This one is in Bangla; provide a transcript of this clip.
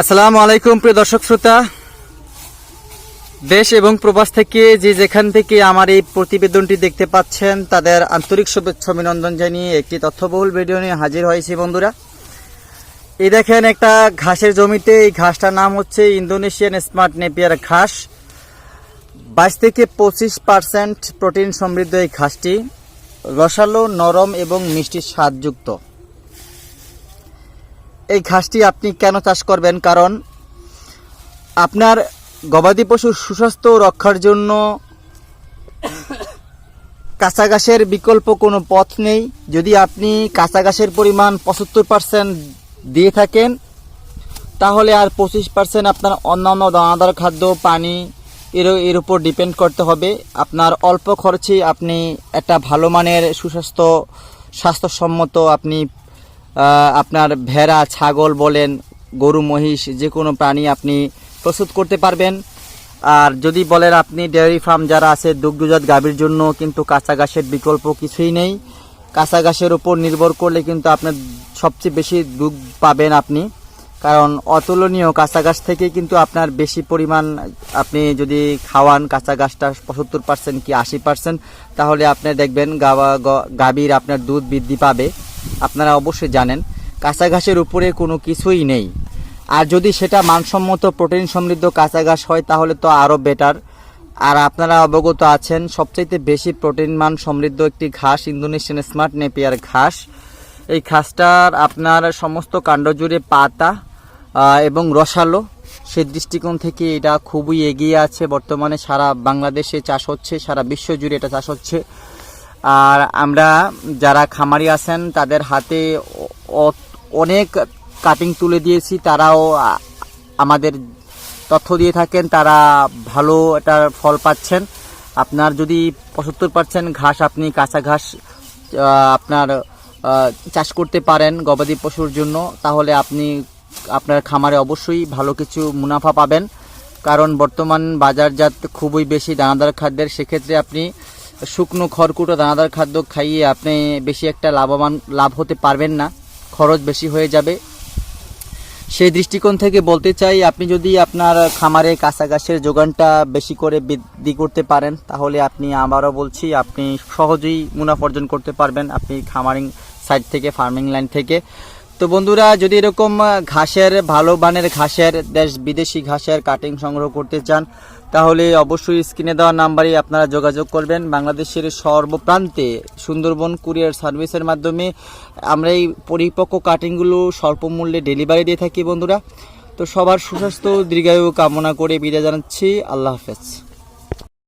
আসসালামু আলাইকুম, প্রিয় দর্শক শ্রোতা। দেশ এবং প্রবাস থেকে যে যেখান থেকে আমার এই প্রতিবেদনটি দেখতে পাচ্ছেন, তাদের আন্তরিক শুভেচ্ছা, অভিনন্দন জানিয়ে একটি তথ্যবহুল ভিডিও নিয়ে হাজির হয়েছি, বন্ধুরা। এই দেখেন একটা ঘাসের জমিতে, এই ঘাসটার নাম হচ্ছে ইন্দোনেশিয়ান স্মার্ট নেপিয়ার ঘাস। বাইশ থেকে পঁচিশ পার্সেন্ট প্রোটিন সমৃদ্ধ এই ঘাসটি। রসালো, নরম এবং মিষ্টি স্বাদযুক্ত। এই ঘাসটি আপনি কেন চাষ করবেন? কারণ আপনার গবাদি পশুর সুস্বাস্থ্য রক্ষার জন্য কাঁচা ঘাসের বিকল্প কোনো পথ নেই। যদি আপনি কাঁচা ঘাসের পরিমাণ পঁচাত্তর পার্সেন্ট দিয়ে থাকেন, তাহলে আর পঁচিশ পার্সেন্ট আপনার অন্যান্য দানাদার খাদ্য, পানি, এর এর উপর ডিপেন্ড করতে হবে। আপনার অল্প খরচে আপনি একটা ভালো মানের সুস্বাস্থ্য, স্বাস্থ্যসম্মত আপনি আপনার ভেড়া, ছাগল বলেন, গরু, মহিষ, যে কোনো প্রাণী আপনি প্রস্তুত করতে পারবেন। আর যদি বলেন আপনি ডেয়ারি ফার্ম যারা আছে, দুগ্ধজাত গাভীর জন্য কিন্তু কাঁচা ঘাসের বিকল্প কিছুই নেই। কাঁচা ঘাসের উপর নির্ভর করলে কিন্তু আপনার সবচেয়ে বেশি দুধ পাবেন আপনি। কারণ অতুলনীয় কাঁচা ঘাস থেকে কিন্তু আপনার বেশি পরিমাণ আপনি যদি খাওয়ান, কাঁচা ঘাসটা পঁচাত্তর পার্সেন্ট কি আশি পার্সেন্ট তাহলে আপনি দেখবেন গাওয়া গাভীর আপনার দুধ বৃদ্ধি পাবে। আপনারা অবশ্যই জানেন, কাঁচা ঘাসের উপরে কোনো কিছুই নেই। আর যদি সেটা মানসম্মত প্রোটিন সমৃদ্ধ কাঁচা ঘাস হয়, তাহলে তো আরও বেটার। আর আপনারা অবগত আছেন, সবচাইতে বেশি প্রোটিন মান সমৃদ্ধ একটি ঘাস ইন্দোনেশিয়ান স্মার্ট নেপিয়ার ঘাস। এই ঘাসটার আপনার সমস্ত কাণ্ড জুড়ে পাতা এবং রসালো। সে দৃষ্টিকোণ থেকে এটা খুবই এগিয়ে আছে। বর্তমানে সারা বাংলাদেশে চাষ হচ্ছে, সারা বিশ্ব জুড়ে এটা চাষ হচ্ছে। আর আমরা যারা খামারি আছেন, তাদের হাতে অনেক কাটিং তুলে দিয়েছি। তারাও আমাদের তথ্য দিয়ে থাকেন, তারা ভালো এটার ফল পাচ্ছেন। আপনার যদি পঁচাত্তর পার্সেন্ট ঘাস আপনি কাঁচা ঘাস আপনার চাষ করতে পারেন গবাদি পশুর জন্য, তাহলে আপনি আপনার খামারে অবশ্যই ভালো কিছু মুনাফা পাবেন। কারণ বর্তমান বাজারজাত খুবই বেশি দানাদার খাদ্যের, সেক্ষেত্রে আপনি শুকনো খড়কুটো দানাদার খাদ্য খাইয়ে আপনি বেশি একটা লাভবান লাভ হতে পারবেন না। খরচ বেশি হয়ে যাবে। সেই দৃষ্টিকোণ থেকে বলতে চাই, আপনি যদি আপনার খামারে কাঁচা ঘাসের যোগানটা বেশি করে বৃদ্ধি করতে পারেন, তাহলে আপনি আবারও বলছি, আপনি সহজেই মুনাফা অর্জন করতে পারবেন। আপনি খামারিং সাইড থেকে, ফার্মিং লাইন থেকে। তো বন্ধুরা, যদি এরকম ঘাসের, ভালো মানের ঘাসের, দেশ বিদেশি ঘাসের কাটিং সংগ্রহ করতে চান, তাহলে অবশ্যই স্ক্রিনে দেওয়া নাম্বারে আপনারা যোগাযোগ করবেন। বাংলাদেশের সর্বপ্রান্তে সুন্দরবন কুরিয়ার সার্ভিসের মাধ্যমে আমরা এই পরিপক্ক কাটিংগুলো স্বল্প মূল্যে ডেলিভারি দিয়ে থাকি বন্ধুরা। তো সবার সুস্বাস্থ্য, দীর্ঘায়ু কামনা করে বিদায় জানাচ্ছি। আল্লাহ হাফেজ।